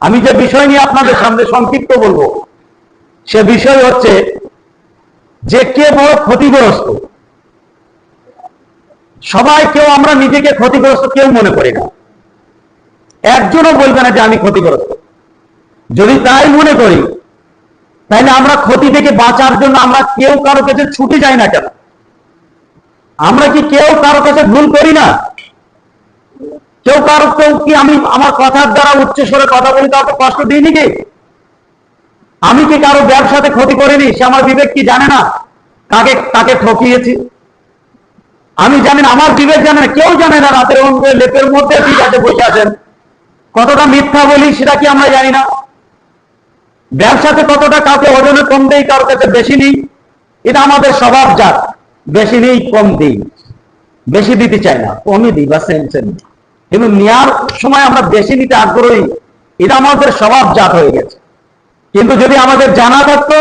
আমি যে বিষয় নিয়ে আপনাদের সামনে সংক্ষিপ্ত বলব, সে বিষয় হচ্ছে যে কে বড় ক্ষতিগ্রস্ত। সবাই কেউ আমরা নিজেকে ক্ষতিগ্রস্ত কেউ মনে করি না। একজনও বলবে না যে আমি ক্ষতিগ্রস্ত। যদি তাই মনে করি, তাহলে আমরা ক্ষতি থেকে বাঁচার জন্য আমরা কেউ কারও কাছে ছুটে যাই না কেন? আমরা কি কেউ কারও কাছে ভুল করি না? কেউ কারও কেউ কি আমি আমার কথার দ্বারা উচ্চ স্বরে কথা বলি তাকে কষ্ট দিইনি কি আমি কি কারও ব্যবসাতে ক্ষতি করিনি? সে আমার বিবেক কি জানে না? কাকে তাকে ঠকিয়েছি? আমি জানি আমার বিবেক জানে না, কেউ জানে না রাতের অঙ্গে লেপের মধ্যে ঠিক আছে বসে আছেন। কতটা মিথ্যা বলি সেটা কি আমরা জানি না? ব্যবসাতে কতটা কাউকে ওজনে কম দেই কারোর কাছে বেশি নেই? এটা আমাদের স্বভাব জাত। বেশি নেই, কম দিই। বেশি দিতে চাই না, কমই দিই, বা সেম সেম কিন্তু নেওয়ার সময় আমরা বেশি নিতে আগ্রহী, এটা আমাদের স্বভাব জাত হয়ে গেছে। কিন্তু যদি আমাদের জানা থাকতো,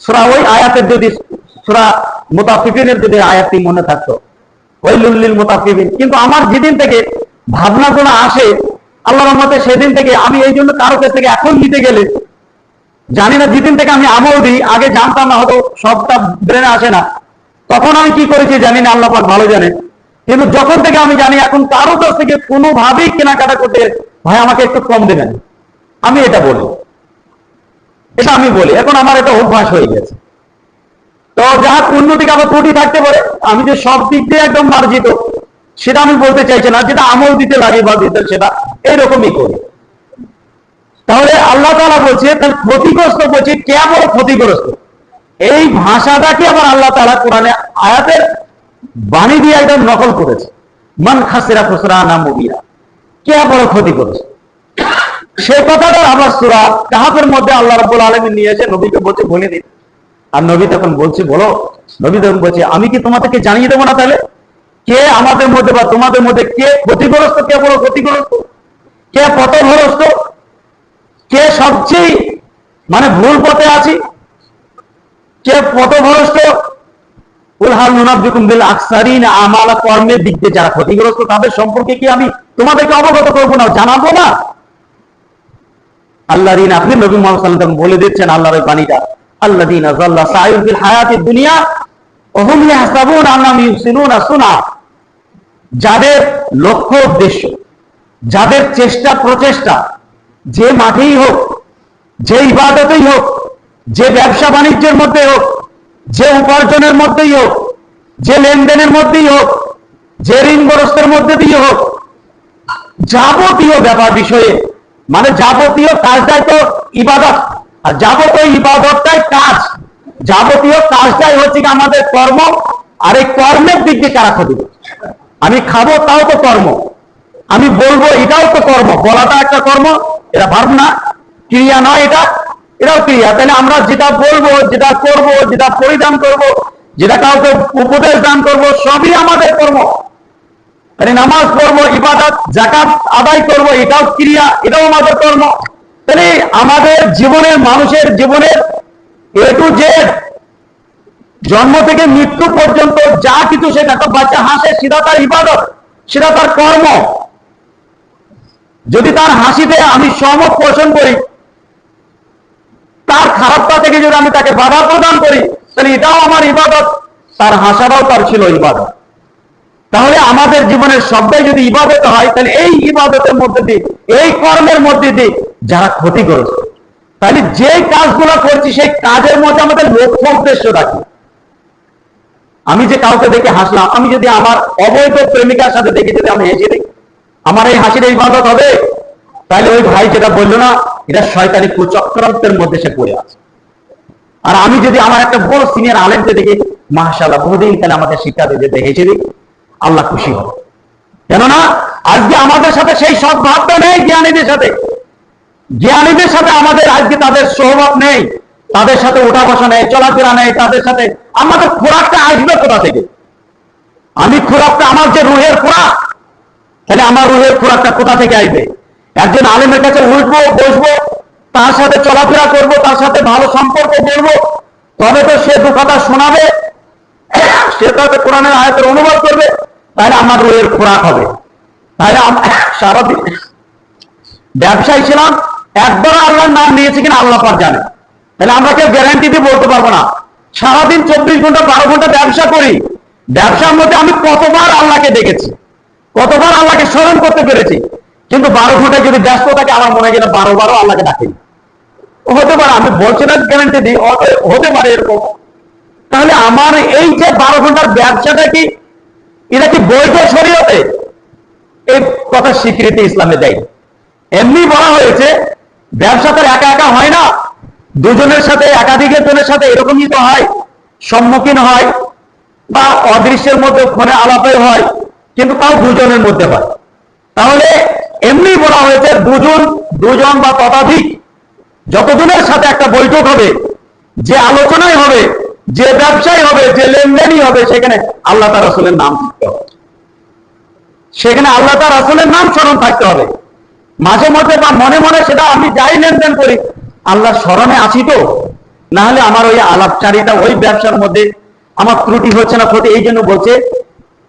সুরা ওই আয়াতের যদি, সুরা মোতাফিফিনের যদি আয়াতটি মনে থাকতো ওই লুল্লিল মোতাফিফিন, কিন্তু আমার যেদিন থেকে ভাবনা ভাবনাগুলো আসে আল্লাহ রহমতে সেদিন থেকে আমি এই জন্য কারও কাছ থেকে এখন নিতে গেলে, জানি না যেদিন থেকে আমি আমল দিই, আগে জানতাম না হয়তো সবটা ব্রেনে আসে না। তখন আমি কি করেছি জানি না, আল্লাহ ভালো জানে। কিন্তু যখন থেকে আমি জানি, এখন কারও কাছ থেকে কোনোভাবেই কেনাকাটা করতে ভাই, আমাকে একটু কম দেবেন। আমি এটা বলি। এটা আমি বলি। এখন আমার এটা অভ্যাস হয়ে গেছে। তো যাহা উন্নতি আবার ত্রুটি থাকতে পারে, আমি যে সব দিক দিয়ে একদম মার্জিত, সেটা আমি বলতে চাইছি না। যেটা আমল দিতে লাগে বা দিতে সেটা এইরকমই করি। তাহলে আল্লাহ তালা বলছে তাহলে ক্ষতিগ্রস্ত বলছে, কেমন ক্ষতিগ্রস্ত? এই ভাষাটাকে আবার আল্লাহ তালা কোরআনে আয়াতের বাণী দিয়ে একদম নকল করেছে। মান খাসেরা খুসরা না মুবিরা কে বড় ক্ষতিগ্রস্ত সেই কথাটা আবার সুরা কাহাফের মধ্যে আল্লাহ রাব্বুল আলামিন নিয়ে এসে নবীকে বলছে, বলে দিন। আর নবী তখন বলছে, বলো, নবী তখন বলছে, আমি কি তোমাদেরকে জানিয়ে দেবো না তাহলে? কে আমাদের মধ্যে বা তোমাদের মধ্যে কে ক্ষতিগ্রস্ত, কে বড় ক্ষতিগ্রস্ত? কে পথগ্রস্ত কে সবচেয়ে মানে ভুল পথে আছি? কে পথভ্রষ্ট? যাদের লক্ষ্য উদ্দেশ্য, যাদের চেষ্টা প্রচেষ্টা, যে মাঠেই হোক, যে ইবাদতেই হোক, যে ব্যবসা বাণিজ্যের মধ্যে হোক যে উপার্জনের মধ্যেই হোক, যে লেনদেনের মধ্যেই হোক, যে ঋণগ্রস্তের মধ্যে দিয়ে হোক, যাবতীয় ব্যাপার বিষয়ে মানে যাবতীয় কাজটাই তো ইবাদত। আর যাবতীয় ইবাদতটাই কাজ। যাবতীয় কাজটাই হচ্ছে কি আমাদের কর্ম, আর এই কর্মের দিক দিয়ে কারা ক্ষতি আমি খাব, তাও তো কর্ম। আমি বলব, এটাও তো কর্ম। বলাটা একটা কর্ম, এটা ভাবনা। ক্রিয়া নয় এটা। এটাও ক্রিয়া। তাহলে আমরা যেটা বলব, যেটা করব, যেটা পরিধান করব, যেটা কাউকে উপদেশ দান করব, সবই আমাদের কর্ম। তাহলে নামাজ পড়ব, ইবাদত জাকাত আদায় করব, এটাও ক্রিয়া, এটাও আমাদের কর্ম। তাহলে আমাদের জীবনের, মানুষের জীবনের এ টু জেড জন্ম থেকে মৃত্যু পর্যন্ত যা কিছু সেটা তো বাচ্চা হাসে, সেটা তার ইবাদত, সেটা তার কর্ম। যদি তার হাসিতে আমি সহমত পোষণ করি তার খারাপটা থেকে যদি আমি তাকে বাধা প্রদান করি, তাহলে এটাও আমার ইবাদত, তার হাসাটাও তার ছিল ইবাদত। তাহলে আমাদের জীবনের সবটাই যদি ইবাদত হয়, তাহলে এই ইবাদতের মধ্যে দিয়ে, এই কর্মের মধ্যে দিয়ে যারা ক্ষতিগ্রস্ত তাহলে যে কাজগুলো করছি, সেই কাজের মধ্যে আমাদের লক্ষ্য উদ্দেশ্য রাখি আমি যে কাউকে দেখে হাসলাম, আমি যদি আমার অবৈধ প্রেমিকার সাথে দেখে যদি আমি হেসে দিই, আমার এই হাসির ইবাদত হবে? তাহলে ওই ভাই যেটা বলল না এটা শয়তানি কুচক্রান্তের মধ্যে সে পড়ে আছে। আর আমি যদি আমার একটা বড় সিনিয়র আলেমকে দেখি মাসাল্লাহ বহুদিন তাহলে আমাদের শিক্ষা দিয়ে দিই আল্লাহ খুশি হবে। কেননা, আজকে আমাদের সাথে সেই সদ্ভাবটা নেই জ্ঞানীদের সাথে। জ্ঞানীদের সাথে আমাদের আজকে তাদের সহমত নেই, তাদের সাথে ওঠা বসা নেই, চলাফেরা নেই, তাদের সাথে আমাদের খোরাকটা আসবে কোথা থেকে? আমি খোরাকটা, আমার যে রুহের খোরাক, তাহলে আমার রুহের খোরাকটা কোথা থেকে আসবে? একজন আলেমের কাছে উঠবো বসবো, তার সাথে চলাফেরা করব, তার সাথে ভালো সম্পর্ক করব তবে তো সে দু কথা শোনাবে, সে তাতে কোরআনের আয়াতের অনুবাদ করবে, তাহলে আমার রুহের খোরাক হবে। তাহলে সারাদিন ব্যবসায়ী ছিলাম, একবার আল্লাহর নাম নিয়েছে কিনা আল্লাহ পাক জানে। তাহলে আমরা কেউ গ্যারান্টি দিয়ে বলতে পারব না। সারাদিন চব্বিশ ঘণ্টা, বারো ঘণ্টা ব্যবসা করি। ব্যবসার মধ্যে আমি কতবার আল্লাহকে দেখেছি, কতবার আল্লাহকে স্মরণ করতে পেরেছি। কিন্তু বারো ঘন্টায় যদি ব্যস্ত থাকে, আমার মনে হয় বারো বারো আল্লাহকে ডাকেনি। হতে পারে, আমি বলছি না গ্যারান্টি দিই হতে- পারে এরকম। তাহলে আমার এই যে বারো ঘণ্টার ব্যবসাটা কি? এটা কি বৈধ শরীয়তে? এই কথা স্বীকৃতি ইসলামে দেয় এমনি বলা হয়েছে, ব্যবসা তো একা একা হয় না। দুজনের সাথে একাধিক জনের সাথে এরকমই তো হয়। সম্মুখীন হয় বা অদৃশ্যের মধ্যে ফোনে আলাপে হয়, কিন্তু তাও দুজনের মধ্যে হয়। তাহলে এমনি বলা হয়েছে দুজন দুজন বা ততাধিক। যতজনের সাথে একটা বৈঠক হবে, যে আলোচনাই হবে, যে ব্যবসায় হবে, যে লেনদেনই হবে, সেখানে আল্লাহ তার আসলের নাম থাকতে হবে। সেখানে আল্লাহ তার রসুলের নাম স্মরণ থাকতে হবে। মাঝে মধ্যে বা মনে মনে সেটা আমি যাই লেনদেন করি আল্লাহ স্মরণে আছি তো। না হলে আমার ওই আলাপচারিতা, ওই ব্যবসার মধ্যে আমার ত্রুটি হচ্ছে না, ক্ষতি, এই জন্য বলছে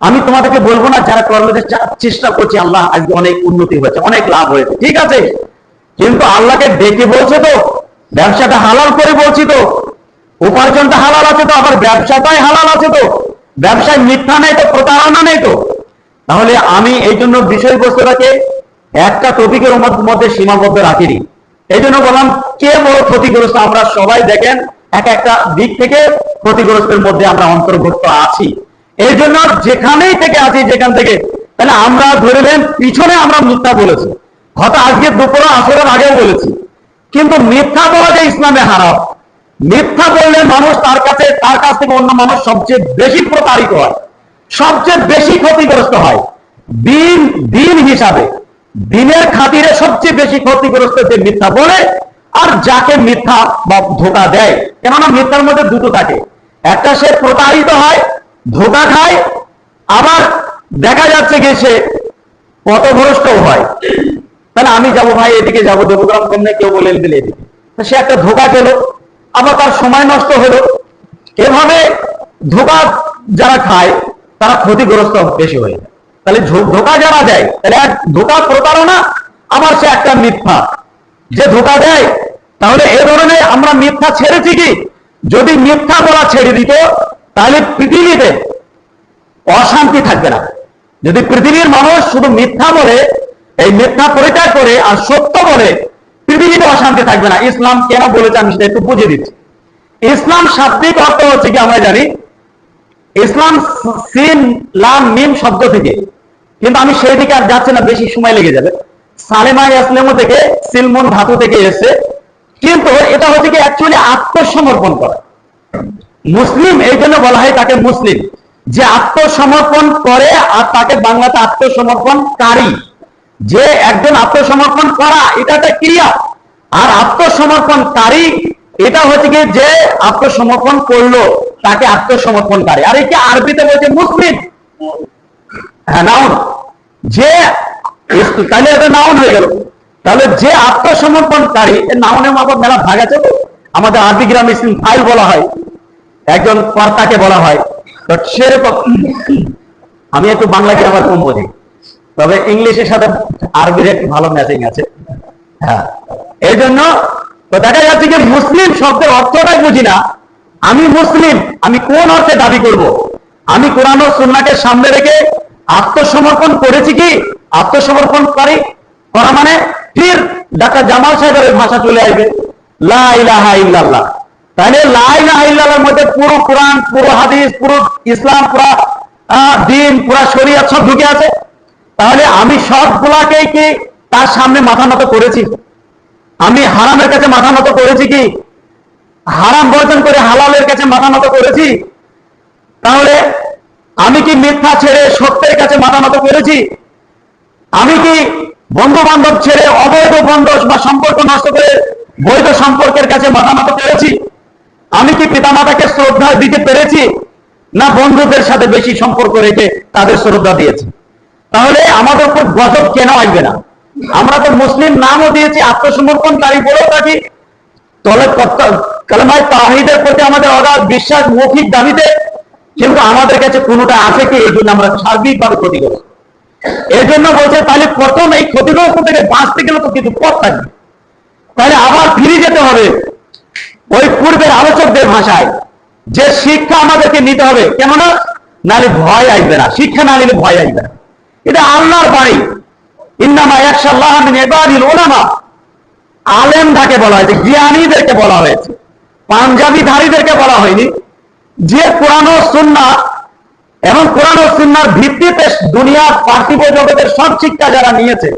আমি তোমাদেরকে বলব না, যারা কর্মদের চেষ্টা করছি, আল্লাহ আজকে অনেক উন্নতি হয়েছে, অনেক লাভ হয়েছে, ঠিক আছে? কিন্তু আল্লাহকে ডেকে বলছে তো, ব্যবসাটা হালাল করে বলছি তো, উপার্জনটা হালাল আছে তো, আবার ব্যবসাটাই হালাল আছে তো, ব্যবসায় মিথ্যা নেই তো, প্রতারণা নেই তো। তাহলে আমি এই জন্য বিষয়বস্তুটাকে একটা টপিকের মধ্যে সীমাবদ্ধ রাখিনি এই জন্য বললাম, কে বড় ক্ষতিগ্রস্ত? আমরা সবাই দেখেন, এক একটা দিক থেকে ক্ষতিগ্রস্তের মধ্যে আমরা অন্তর্ভুক্ত আছি। এই জন্য যেখানেই থেকে আছি যেখান থেকে, তাহলে আমরা ধরে নেন, পিছনে আমরা মিথ্যা বলেছি। হয়তো আজকে দুপুরে আসরের আগেও বলেছি। কিন্তু মিথ্যা বলা যে ইসলামে হারাম, মিথ্যা বললে মানুষ তার কাছে, তার কাছ থেকে অন্য মানুষ সবচেয়ে বেশি প্রতারিত হয়, সবচেয়ে বেশি ক্ষতিগ্রস্ত হয়। দিন দিন হিসাবে, দিনের খাতিরে সবচেয়ে বেশি ক্ষতিগ্রস্ত যে মিথ্যা বলে, আর যাকে মিথ্যা বা ধোকা দেয়। কেননা মিথ্যার মধ্যে দুটো থাকে। একটা সে প্রতারিত হয় ধোকা খায়, আবার দেখা যাচ্ছে যে সে পথভ্রষ্টও হয়। তাহলে আমি যাব ভাই, এদিকে যাব দেবগ্রাম কমনে কেউ বলে দিলে সে একটা ধোকা পেল, আবার তার সময় নষ্ট হলো। এভাবে ধোকা যারা খায়, তারা ক্ষতিগ্রস্ত বেশি হয়ে যায়। তাহলে ধোকা যারা দেয়, তাহলে এক ধোকা প্রতারণা, আবার সে একটা মিথ্যা। যে ধোকা দেয়, তাহলে এ ধরনের আমরা মিথ্যা ছেড়েছি কি? যদি মিথ্যা বলা ছেড়ে দিত তাহলে পৃথিবীতে অশান্তি থাকবে না। যদি পৃথিবীর মানুষ শুধু মিথ্যা বলে, এই মিথ্যা পরিত্যাগ করে আর সত্য বলে, পৃথিবীতে অশান্তি থাকবে না। ইসলাম কেন বলেছে আমি সেটা একটু বুঝিয়ে দিচ্ছি। ইসলাম শাব্দিক অর্থ হচ্ছে কি আমরা জানি? ইসলাম সিন, লাম, মিম শব্দ থেকে। কিন্তু আমি সেই দিকে আর যাচ্ছি না, বেশি সময় লেগে যাবে। সালেমা ইসলাম থেকে, সিলমন ধাতু থেকে এসে কিন্তু এটা হচ্ছে কি অ্যাকচুয়ালি আত্মসমর্পণ করা। মুসলিম, এই জন্য বলা হয় তাকে মুসলিম। যে আত্মসমর্পণ করে আর তাকে বাংলাতে আত্মসমর্পণকারী। যে একজন আত্মসমর্পণ করা, এটা একটা ক্রিয়া। আর আত্মসমর্পণকারী, এটা হচ্ছে কি যে আত্মসমর্পণ করল, তাকে আত্মসমর্পণকারী। আর একে আরবিতে বলছে মুসলিম। হ্যাঁ নাউন যে, তাহলে এটা নাউন হয়ে গেল। তাহলে যে আত্মসমর্পণকারী এর নাউনের আবার মেলা ভাগ আছে আমাদের আরবি গ্রাম ফাইল বলা হয়। একজন কর্তাকে বলা হয় সেরকম আমি একটু বাংলা গ্রামার কম বুঝি তবে ইংলিশের সাথে আরবির একটু ভালো ম্যাচিং আছে। হ্যাঁ। এই জন্য তো দেখা যাচ্ছে যে মুসলিম শব্দের অর্থটাই বুঝি না। আমি মুসলিম, আমি কোন অর্থে দাবি করব? আমি কোরআন ও সুন্নাকে সামনে রেখে আত্মসমর্পণ করেছি কি? আত্মসমর্পণ করি? করা মানে ফির ডাক্তার জামাল সাহেবের ভাষা চলে আসবে। লা ইলাহা ইল্লাল্লাহ। তাহলে লা ইলাহা ইল্লাল্লাহর মধ্যে পুরো কোরআন, পুরো হাদিস, পুরো ইসলাম, পুরা দিন, পুরো শরীয়ত সব ঢুকে আছে। তাহলে আমি সবগুলাকেই কি তার সামনে মাথা নত করেছি? আমি হারামের কাছে মাথা নত করেছি কি? হারাম বর্জন করে হালালের কাছে মাথা নত করেছি? তাহলে আমি কি মিথ্যা ছেড়ে সত্যের কাছে মাথা নত করেছি? আমি কি বন্ধু বান্ধব ছেড়ে অবৈধ বন্ধ বা সম্পর্ক নষ্ট করে বৈধ সম্পর্কের কাছে মাথা নত করেছি? আমি কি পিতামাতাকে শ্রদ্ধা দিতে পেরেছি? না বন্ধুদের সাথে বেশি সম্পর্ক রেখে তাদের শ্রদ্ধা দিয়েছি? তাহলে আমাদের উপর গজব কেন আসবে না? আমরা তো মুসলিম নামও দিয়েছি, আত্মসমর্পণকারী বলেও থাকি। তলে কালেমায় তাহিদের প্রতি আমাদের অগাধ বিশ্বাস, মৌখিক দাবিতে। কিন্তু আমাদের কাছে কোনোটা আছে কি? এই জন্য আমরা সার্বিকভাবে ক্ষতিগ্রস্ত এই জন্য বলছে, তাহলে প্রথম এই ক্ষতিগ্রস্ত থেকে বাঁচতে গেলে তো কিছু পথ থাকবে। তাহলে আবার ফিরে যেতে হবে। ওই পূর্বের আলোচকদের ভাষায় যে শিক্ষা আমাদেরকে নিতে হবে কেননা নালে ভয় আসবে না। শিক্ষা না নিলে ভয় আসবে না। এটা আল্লাহর বাড়ি ইন্নামা একশাল্লাহ উলামা। আলেম ধাকে বলা হয়েছে, জ্ঞানীদেরকে বলা হয়েছে। পাঞ্জাবি ধারীদেরকে বলা হয়নি। যে কোরআন সুন্না এবং কোরআন সুন্নার ভিত্তিতে দুনিয়ার পার্থিব জগতের সব শিক্ষা যারা নিয়েছে,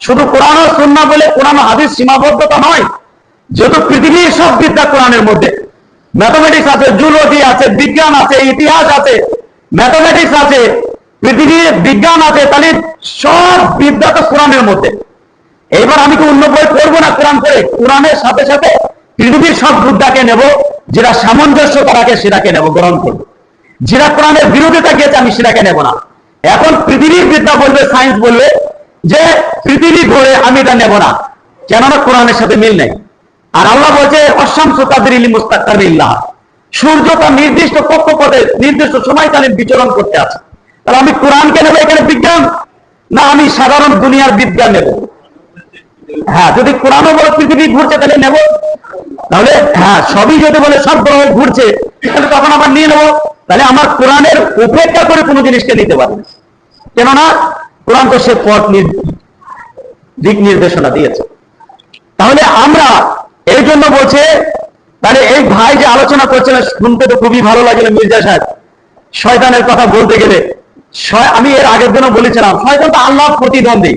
শুধু কোরআন সুন্না বলে কোরআন হাদিস সীমাবদ্ধতা নয় যেহেতু পৃথিবীর সব বিদ্যা কোরআনের মধ্যে। ম্যাথমেটিক্স আছে জুলজি আছে, বিজ্ঞান আছে, ইতিহাস আছে ম্যাথমেটিক্স আছে, পৃথিবীর বিজ্ঞান আছে, তাহলে সব বিদ্যা তো কোরআনের মধ্যে। এবার আমি তো অন্য বই পড়ব না কোরআন করে কোরআনের সাথে সাথে পৃথিবীর সব বিদ্যাকে নেব, যেটা সামঞ্জস্য রাখে সেটাকে নেব, গ্রহণ করব। যেটা কোরআনের বিরোধিতা গিয়েছে, আমি সেটাকে নেব না। এখন পৃথিবীর বিদ্যা বলবে সায়েন্স বলবে, যে পৃথিবী ঘোরে, আমি এটা নেব না। কেননা কোরআনের সাথে মিল নেই। আর আল্লাহ বলছে অশামসু তাদের মুস্তাকিল্লাহ সূর্য তার নির্দিষ্ট কক্ষপথে, নির্দিষ্ট সময়কালীন বিচরণ করতে আছে। তাহলে আমি কোরআনকে নেব এখানে বিজ্ঞান, না আমি সাধারণ দুনিয়ার বিজ্ঞান নেব? হ্যাঁ যদি কোরআনও বলে পৃথিবী ঘুরছে, তাহলে নেব। তাহলে হ্যাঁ সবই যদি বলে সব গ্রহ ঘুরছে, তাহলে তখন আবার নিয়ে নেব। তাহলে আমার কোরআনের উপেক্ষা করে কোনো জিনিসকে নিতে পারবে। কেননা, কোরআন তো সে পথ দিক নির্দেশনা দিয়েছে। তাহলে আমরা এই জন্য বলছে, তাহলে এই ভাই যে আলোচনা করছিলেন শুনতে তো খুবই ভালো লাগল মির্জা সাহেব। শয়তানের কথা বলতে গেলে। আমি এর আগের দিনও বলেছিলাম, শয়তান তো আল্লাহ প্রতিদ্বন্দ্বী।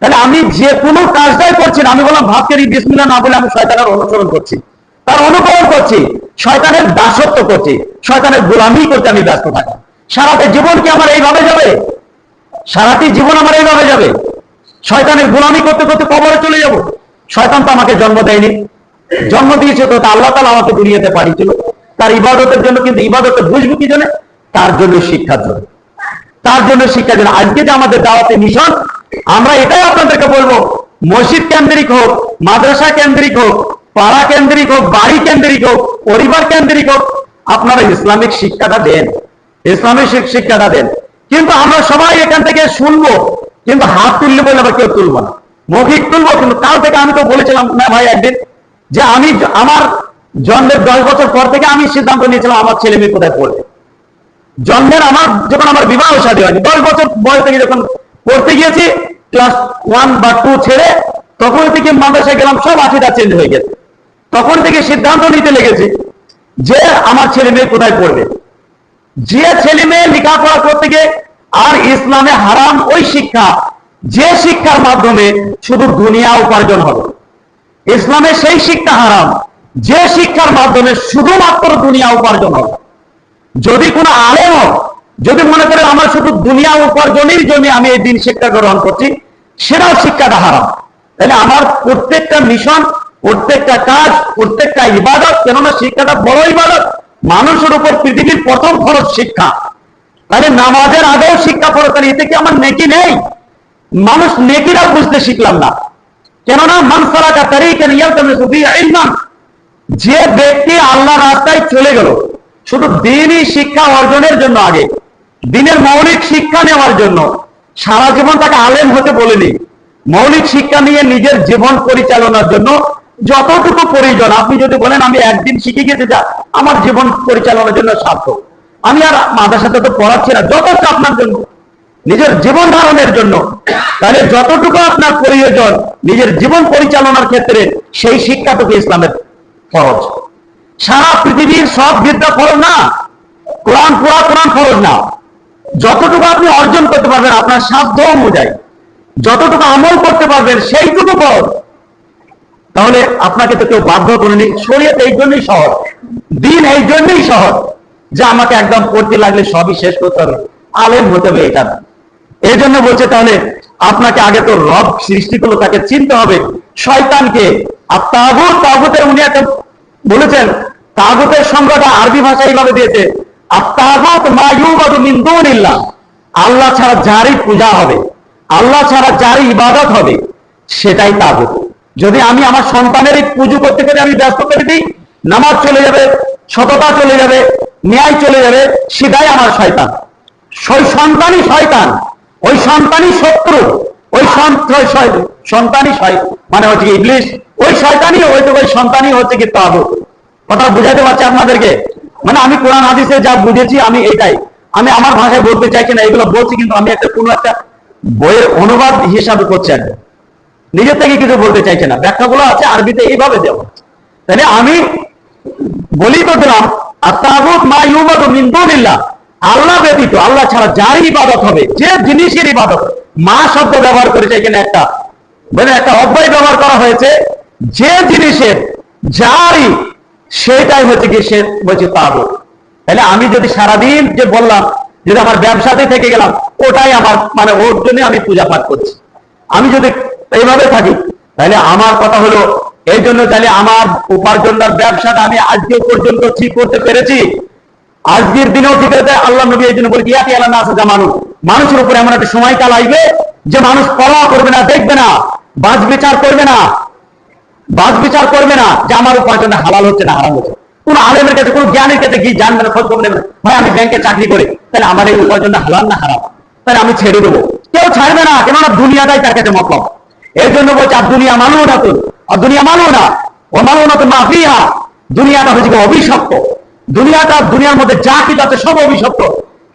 তাহলে আমি যে কোনো কাজটাই করছি আমি বললাম, ভাবকেরি বিসমিল্লা না বলে আমি শয়তানের অনুসরণ করছি। তার অনুকরণ করছি, শয়তানের দাসত্ব করছি, শয়তানের গোলামি করতে আমি ব্যস্ত থাকি। সারাটা জীবন কি আমার এইভাবে যাবে? সারাটি জীবন আমার এইভাবে যাবে? শয়তানের গোলামি করতে করতে কবরে চলে যাব? শয়তান তো আমাকে জন্ম দেয়নি। জন্ম দিয়েছে তো আল্লাহ তালা আমাকে দুনিয়াতে পাঠিয়েছিল। তার ইবাদতের জন্য কিন্তু ইবাদতে বুঝব কি জন্য? তার জন্য শিক্ষার জন্য। তার জন্য শিক্ষার জন্য। আজকে যে আমাদের দাওয়াতে মিশন, আমরা এটাই আপনাদেরকে বলব। মসজিদ কেন্দ্রিক হোক, মাদ্রাসা কেন্দ্রিক হোক, পাড়া কেন্দ্রিক হোক, বাড়ি কেন্দ্রিক হোক, পরিবার কেন্দ্রিক হোক, আপনারা ইসলামিক শিক্ষাটা দেন। ইসলামিক শিক্ষাটা দেন। কিন্তু আমরা সবাই এখান থেকে শুনব, কিন্তু হাত তুললে বলে আবার কেউ তুলবো না। মৌখিক তুলবো, কিন্তু কাল থেকে আমি তো বলেছিলাম না ভাই একদিন যে আমি আমার জন্মের দশ বছর পর থেকে আমি সিদ্ধান্ত নিয়েছিলাম আমার ছেলে মেয়ে কোথায় পড়বে। জন্মের আমার যখন আমার বিবাহ সাথে হয়নি, দশ বছর বয়স থেকে যখন পড়তে গিয়েছি ক্লাস ওয়ান বা টু ছেড়ে তখন থেকে মাদ্রাসায় গেলাম, সব আশিটা চেঞ্জ হয়ে গেছে। তখন থেকে সিদ্ধান্ত নিতে লেগেছে যে আমার ছেলে মেয়ে কোথায় পড়বে। যে ছেলে মেয়ে লেখাপড়া করতে গিয়ে আর ইসলামে হারাম ওই শিক্ষা যে শিক্ষার মাধ্যমে শুধু দুনিয়া উপার্জন হবে। ইসলামে সেই শিক্ষা হারাম, যে শিক্ষার মাধ্যমে শুধুমাত্র দুনিয়া উপার্জন হবে। যদি কোনো আলেম যদি মনে করেন আমার শুধু দুনিয়া উপার্জনের জন্য আমি এই দিন শিক্ষা গ্রহণ করছি, সেটাও শিক্ষাটা হারাম। তাহলে আমার প্রত্যেকটা মিশন, প্রত্যেকটা কাজ, প্রত্যেকটা ইবাদত, কেননা শিক্ষাটা বড় ইবাদত, মানুষের উপর পৃথিবীর প্রথম খরচ শিক্ষা। তাহলে নামাজের আগেও শিক্ষা ফরজ তাহলে এতে কি আমার নেকি নেই? মানুষ নেকিরাও বুঝতে শিখলাম না। কেননা মানসারাকা ইয়ালতামিসু ইলমান। যে ব্যক্তি আল্লাহ রাস্তায় চলে গেল, শুধু দিনই শিক্ষা অর্জনের জন্য আগে। দিনের মৌলিক শিক্ষা নেওয়ার জন্য। সারা জীবন তাকে আলেম হতে বলেনি। মৌলিক শিক্ষা নিয়ে নিজের জীবন পরিচালনার জন্য যতটুকু প্রয়োজন, আপনি যদি বলেন, আমি একদিন শিখে গেতে যা, আমার জীবন পরিচালনার জন্য সার্থক। আমি আর মাদ্রাসাতে তো পড়াচ্ছি না যতটা আপনার জন্য। নিজের জীবন ধারণের জন্য। তাহলে যতটুকু আপনার প্রয়োজন নিজের জীবন পরিচালনার ক্ষেত্রে সেই শিক্ষাটুকু ইসলামের ফরজ। সারা পৃথিবীর সব বিদ্যা ফরজ না? কোরআন পুরা কোরআন ফরজ না? যতটুকু আপনি অর্জন করতে পারবেন আপনার সাধ্য অনুযায়ী, যতটুকু আমল করতে পারবেন সেইটুকু ফরজ। তাহলে আপনাকে তো কেউ বাধ্য করেনি। শরীয়ত এই জন্যই সহজ, দিন এই জন্যই সহজ যে আমাকে একদম পড়তে লাগলে সবই শেষ করতে হবে। আলেম হতে হবে এটা না। এই জন্য বলছে তাহলে আপনাকে আগে তো রব সৃষ্টি করল, তাকে চিনতে হবে। শয়তানকে, আর তাগুত, তাগুতের উনি একটা বলেছেন, তাগুতের সংজ্ঞাটা আরবি ভাষা এইভাবে দিয়েছে, আর তাগুত আল্লাহ ছাড়া যারই পূজা হবে, আল্লাহ ছাড়া যারই ইবাদত হবে, সেটাই তাগুত। যদি আমি আমার সন্তানের এই পুজো করতে করতে আমি ব্যস্ত করে দিই, নামাজ চলে যাবে, সততা চলে যাবে, ন্যায় চলে যাবে, সেটাই আমার শয়তান। ওই সন্তানই শয়তান। ওই সন্তানই শত্রু, ওই সন্তানই মানে হচ্ছে কি ইবলিশ ওই শয়তানি ওই তো ওই সন্তানই হচ্ছে কি তাগুত। কথা বুঝাতে পারছি আপনাদেরকে? মানে আমি কোরআন হাদিসে যা বুঝেছি আমি এটাই। আমি আমার ভাষায় বলতে চাইছি না এগুলো বলছি, কিন্তু আমি একটা কোনো একটা বইয়ের অনুবাদ হিসাবে করছি আর নিজের থেকে কিছু বলতে চাইছে না ব্যাখ্যাগুলো আছে, আরবিতে এইভাবে দেব তাহলে আমি বলি তো দিলাম আর তাগুত মা ইউবাদু মিন দুনিল্লাহ। আল্লাহ ব্যতীত, আল্লাহ ছাড়া যারই ইবাদত হবে, যে জিনিসের ইবাদত, মা শব্দ ব্যবহার করেছে এখানে একটা মানে একটা অব্যয় ব্যবহার করা হয়েছে, যে জিনিসের, যারই সেটাই হচ্ছে কি সে বলছে তাগুত তাহলে আমি যদি সারাদিন যে বললাম, যদি আমার ব্যবসাতে থেকে গেলাম, ওটাই আমার মানে ওর জন্য আমি পূজা পাঠ করছি। আমি যদি এইভাবে থাকি, তাহলে আমার কথা হলো, এই জন্য তাহলে আমার উপার্জনদার ব্যবসাটা আমি আজকে পর্যন্ত ঠিক করতে পেরেছি আজকের দিনেও আছে আল্লাহ নবী এই জন্য বলে ইয়াতি আল্লাহ না আছে মানুষ। মানুষের উপরে এমন একটা সময়কাল আসবে যে মানুষ পরোয়া করবে না, দেখবে না, বাজ বিচার করবে না, বাজ বিচার করবে না যে আমার উপার্জনে হালাল হচ্ছে না হারাম হচ্ছে। কোন আলেমের কাছে, কোন জ্ঞানের কাছে গিয়ে জানবে না খোঁজ নেবে না। ভাই, আমি ব্যাংকে চাকরি করি, তাহলে আমার এই উপার্জনটা হালাল না হারাম? তাহলে আমি ছেড়ে দেবো। কেউ ছাড়বে না, কেননা দুনিয়াটাই তার কাছে মতলব। এই জন্য বলছে, আর দুনিয়া মানো না তো, আর দুনিয়া মানো না। ও মানো না তো মাফিয়া, দুনিয়াটা হচ্ছে কি অভিশপ্ত। দুনিয়াটা দুনিয়ার মধ্যে যা কিছু আছে সব অভিশপ্ত।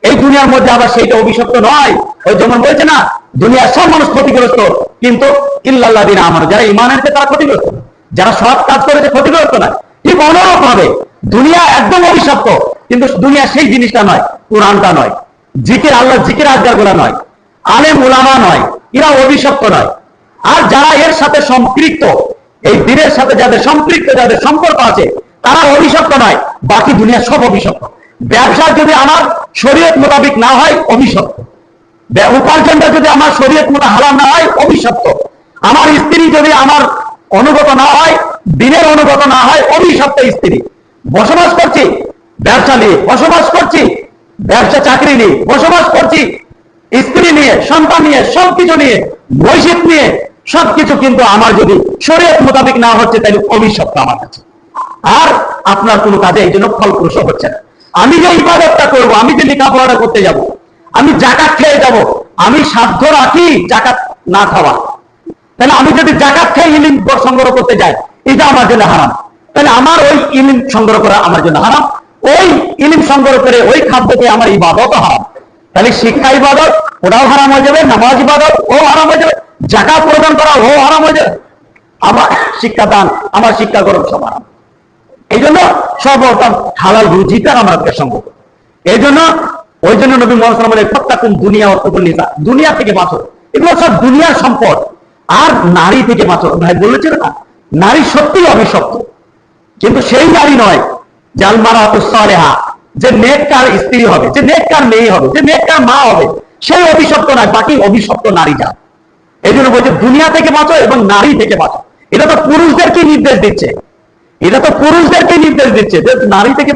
এই দুনিয়ার মধ্যে আবার সেইটা অভিশপ্ত নয়। ওই যেমন বলছে না, দুনিয়ার সব মানুষ ক্ষতিগ্রস্ত। কিন্তু ইল্লাল্লাহ দিন আমার যারা ইমান ইমানের তারা ক্ষতিগ্রস্ত। যারা সৎ কাজ করেছে ক্ষতিগ্রস্ত না ঠিক অনুরূপ হবে দুনিয়া একদম অভিশপ্ত। কিন্তু দুনিয়া সেই জিনিসটা নয়, কোরআনটা নয়। জিকির আল্লাহ জিকির আজগারগুলা নয়। আলেম উলামা নয়। এরা অভিশপ্ত নয়। আর যারা এর সাথে সম্পৃক্ত, এই দিনের সাথে যাদের সম্পৃক্ত, যাদের সম্পর্ক আছে তারা অভিশপ্ত নয়, বাকি দুনিয়া সব অভিশপ্ত। ব্যবসা যদি আমার শরীয়ত মোতাবিক না হয়, অভিশপ্ত। উপার্জনটা যদি আমার শরীয়ত মতো হারাম না হয়, অভিশপ্ত। আমার স্ত্রী যদি আমার অনুগত না হয়, দিনের অনুগত না হয়, অভিশপ্ত স্ত্রী। বসবাস করছি, ব্যবসা নিয়ে। বসবাস করছি, ব্যবসা চাকরি নিয়ে। বসবাস করছি, স্ত্রী নিয়ে, সন্তান নিয়ে, সবকিছু নিয়ে বৈশিক নিয়ে, সবকিছু কিন্তু আমার যদি শরীয়ত মোতাবিক না হচ্ছে, তাহলে অভিশপ্ত আমার কাছে। আর আপনার কোনো কাজে এই জন্য ফলপ্রসূ হচ্ছে না। আমি যে ইবাদতটা করব, আমি যে লেখাপড়াটা করতে যাব, আমি জাকাত খেয়ে যাব, আমি সাধ্য রাখি জাকাত না খাওয়া। তাহলে আমি যদি জাকাত খেয়ে ইলিম সংগ্রহ করতে যাই, এটা আমার জন্য হারাম। তাহলে আমার ওই ইলিম সংগ্রহ করা আমার জন্য হারাম। ওই ইলিম সংগ্রহ করে ওই খাদ্যকে আমার ইবাদত হারাম। তাহলে শিক্ষা ইবাদত, ওটাও হারাম হয়ে যাবে, নামাজ ইবাদত ও হারাম হয়ে যাবে, জাকাত প্রদান করা ও হারাম হয়ে যাবে। আমার শিক্ষাদান, আমার শিক্ষা গ্রহণ সব হারাম। এই জন্য সর্বপ্রথম হালাল রুজিটা আমাদের সঙ্গে এই জন্য ওই জন্য নবী মোহাম্মদ বলে প্রত্যাকুম দুনিয়া অর্থ নিতা দুনিয়া থেকে বাঁচো। এগুলো সব দুনিয়ার সম্পদ। আর নারী থেকে বাঁচো। ভাই বলেছিল না, নারী সত্যি অভিশপ্ত। কিন্তু সেই নারী নয় জালমারা সালেহা, যে নেককার স্ত্রী হবে, যে নেককার মেয়ে হবে, যে নেককার মা হবে, সেই অভিশপ্ত নয়, বাকি অভিশপ্ত নারী যা এই জন্য বলছে, দুনিয়া থেকে বাঁচো এবং নারী থেকে বাঁচো। এটা তো পুরুষদেরকে নির্দেশ দিচ্ছে। এটা তো পুরুষদেরকে নির্দেশ দিচ্ছে নারী থেকে